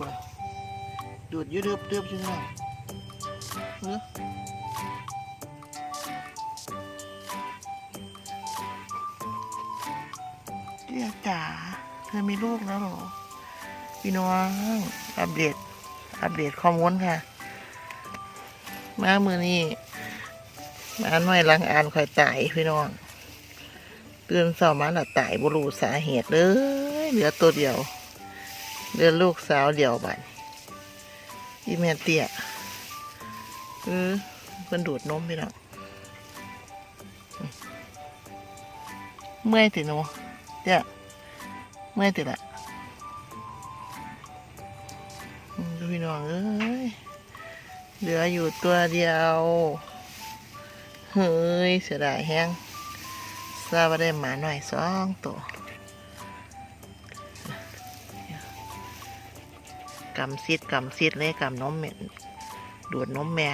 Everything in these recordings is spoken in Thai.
ยืดเดือบเดือบใช่ไหมเออเรียกจ๋าเธอมีลูกแล้วหรอ พี่น้องอัปเดต อัปเดตข้อมูลค่ะ มามือนี้มาหน่อยลังอ่านข่อยตายพี่น้องเตื่นเช้ามาและตายบ่รู้สาเหตุเลยเหลือตัวเดียว เหลือลูกสาวเดียวบัดอีแม่เตี้ยเออเพิ่นดูดนมพี่น้องเมื่อยติหนูเตี้ยเมื่อยติละอืมดูพี่น้องเอ้ยเหลืออยู่ตัวเดียวเฮ้ยเสียดายแฮงทราบว่าได้หมาหน่อยสองตัว กำซิดกำซิดเลยกำนมเม็ดดูดนมแม่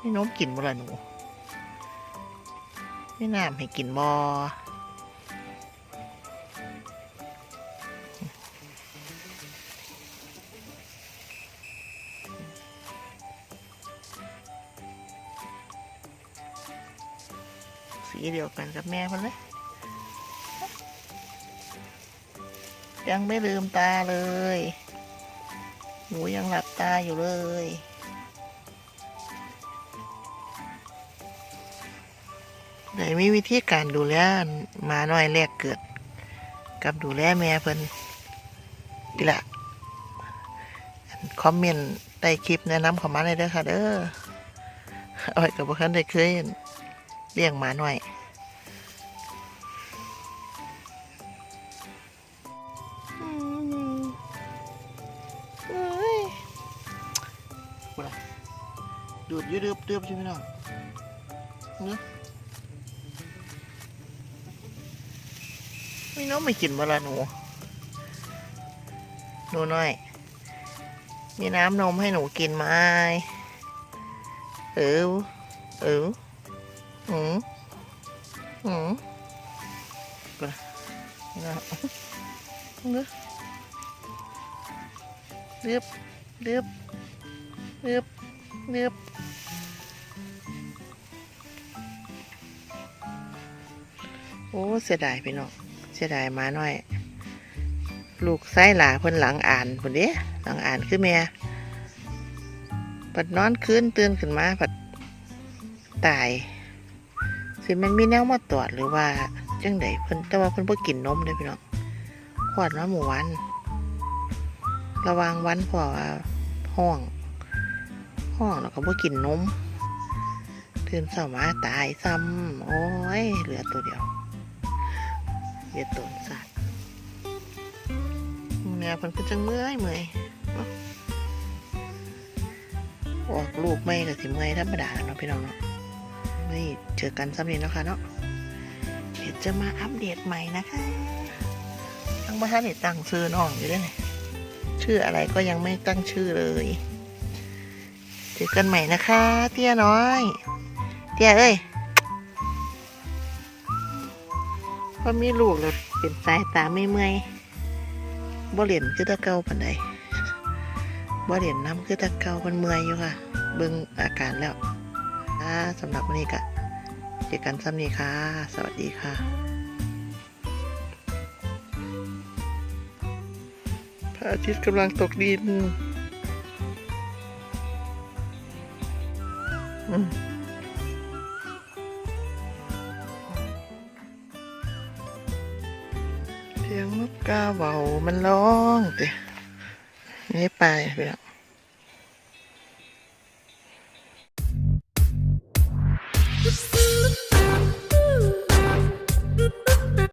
นี่น้มกินบ่ละหนูไม่น้ำให้กินบอสีเดียวกันกับแม่มันเลย ยังไม่ลืมตาเลย หนูยังหลับตาอยู่เลย ไหนมีวิธีการดูแลหมาน้อยแรกเกิด กับดูแลแม่เพิ่นดีละคอมเมนต์ใต้คลิปแนะนำข้ามาเลยเด้อค่ะเด้อเอาไว้กับพวกท่านได้เคยเลี้ยงหมาหน่อย ดูดยืดเดือบเดือบใช่ไหมน้องเนื้อไม่น้องไม่กินเวลาหนู หนูน้อย มีน้ำนมให้หนูกินไหมเออเอออืมอืมกูนะนะเลือเลือบเลือบเลือบ เลือบโอ้เสียดายพี่น้องเสียดายมาหน่อย ลูกไส้หลาเพิ่นหลังอ่านคนเด้หลังอ่านคือแม่ปัดนอนคืนตื่นขึ้นมาปัดตายสิมันมีแนวมาตรวจหรือว่าจังไดเพิ่นแต่ว่าเพิ่นบ่กินนมเด้พี่น้องขวดมาหมู่วัน ระวังวันพราะว่าห้อง ห้องแล้วก็บ่กินนมตื่นเช้ามาตายซ้ำโอ้ย เหลือตัวเดียวเหลือตัวสัตว์แม่เพิ่นก็จังเมื่อยเมื่อยเนาะออกลูกไม่ก็สิเมื่อยธรรมดาเนาะพี่น้องเนาะไม่เจอกันสำเร็จแล้วค่ะเนาะเดี๋ยวจะมาอัปเดตใหม่นะคะทั้งบ้านเนี่ตั้งชื่อน้องอยู่ด้วยเนี่ยชื่ออะไรก็ยังไม่ตั้งชื่อเลย เจอกันใหม่นะคะ เตี้ยน้อย เตี้ยเอ้ยพอมีลูกแล้วเป็นสายตาไม่เมื่อยบ่เหรียญคือตะเกาปันใดบ่เหรียญน้ำคือตะเกามันเมื่อยอยู่ค่ะ เบิ่งอาการแล้วค่ะสำหรับวันนี้ก็เจอกันซ้ำนี้ค่ะ สวัสดีค่ะพระอาทิตย์กำลังตกดิน เสียงนกกาเบามันร้องเตะนี่ไปเปียก